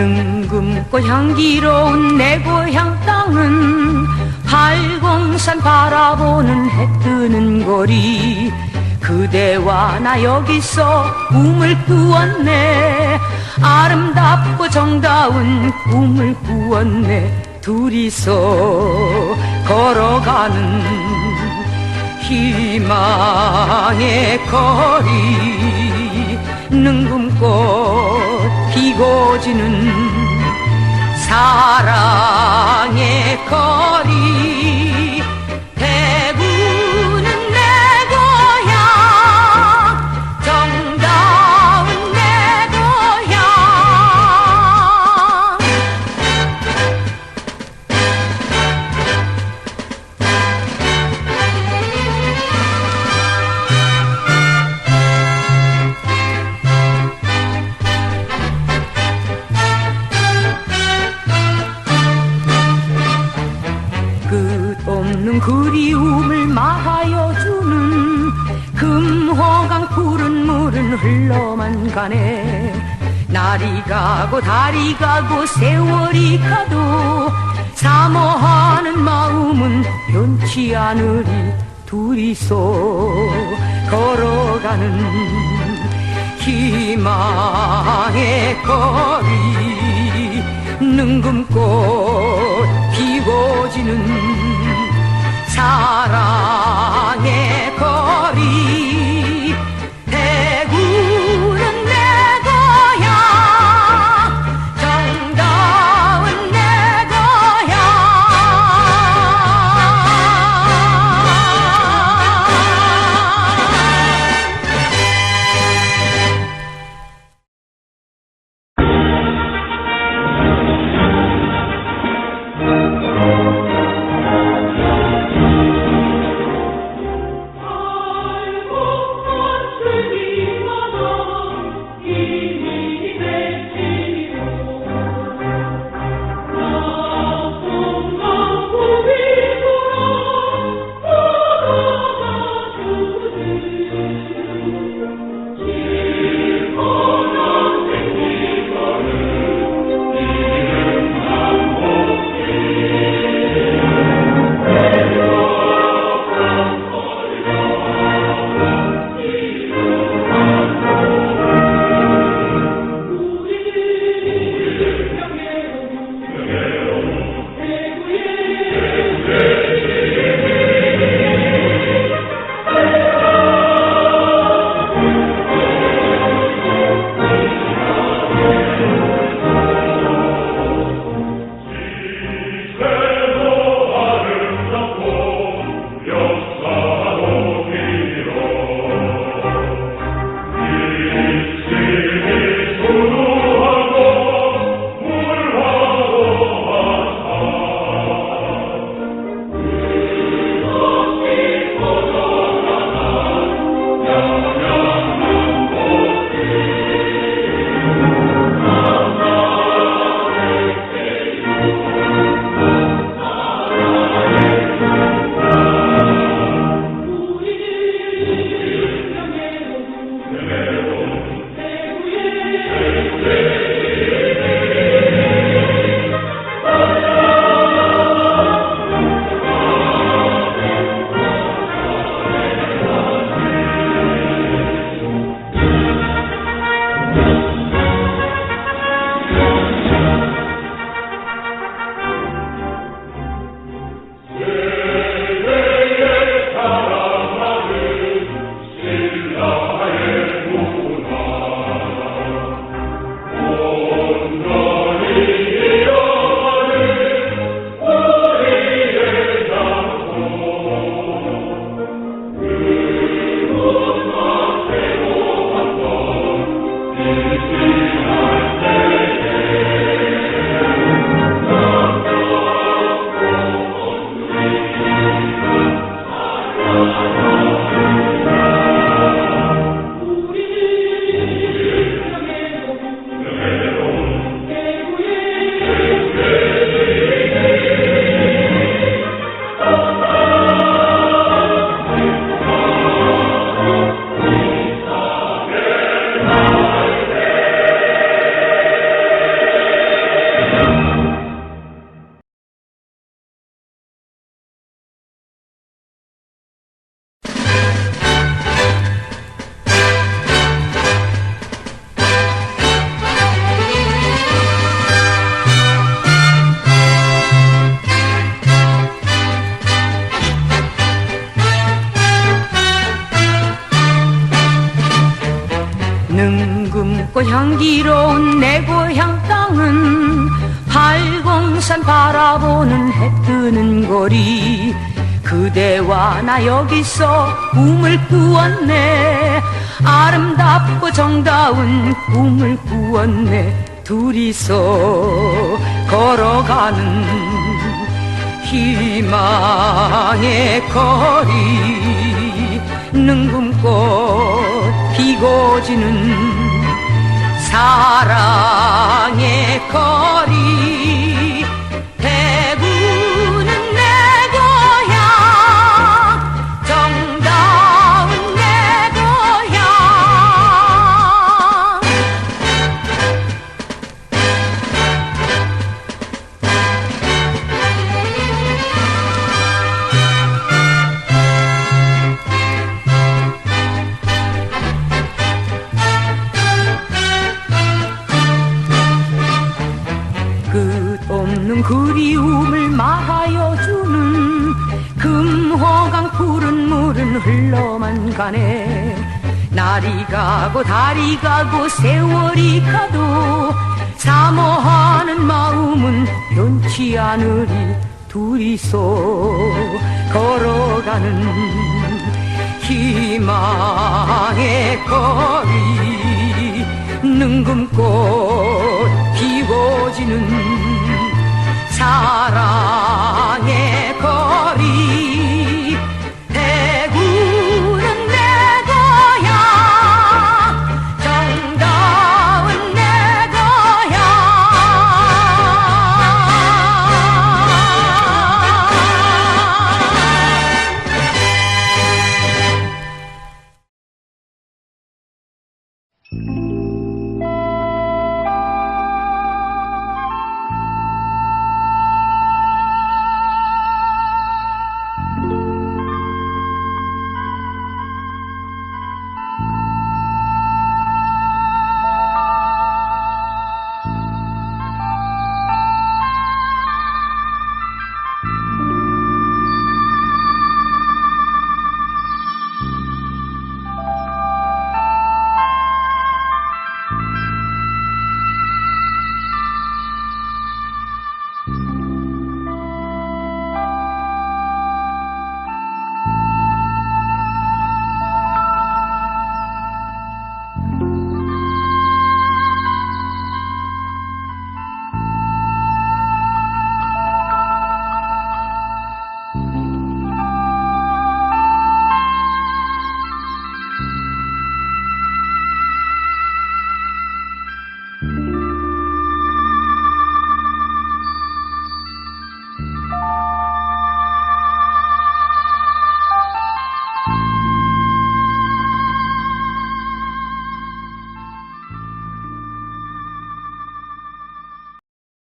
붉고 향기로운 내 고향 땅은 팔공산 바라보는 해 뜨는 거리. 그대와 나 여기서 꿈을 꾸었네. 아름답고 정다운 꿈을 꾸었네. 둘이서 걸어가는 희망의 거리 능금꽃 피고 지는 사랑의 거리 그리움을 말하여 주는 금호강 푸른 물은 흘러만 가네. 날이 가고 달이 가고 세월이 가도 사모하는 마음은 변치 않으리 둘이서 걸어가는 희망의 거리. 능금꽃 피고 지는 사랑의 거리 향기로운 내 고향 땅은 팔공산 바라보는 해 뜨는 거리. 그대와 나 여기서 꿈을 꾸었네. 아름답고 정다운 꿈을 꾸었네. 둘이서 걸어가는 희망의 거리. 능금꽃 피고 지는 사랑의 거리 없는 그리움을 말하여 주는 금호강 푸른 물은 흘러만 가네. 날이 가고 달이 가고 세월이 가도 사모하는 마음은 변치 않으리 둘이서 걸어가는 희망의 거리 능금꽃 피고 지는 사랑의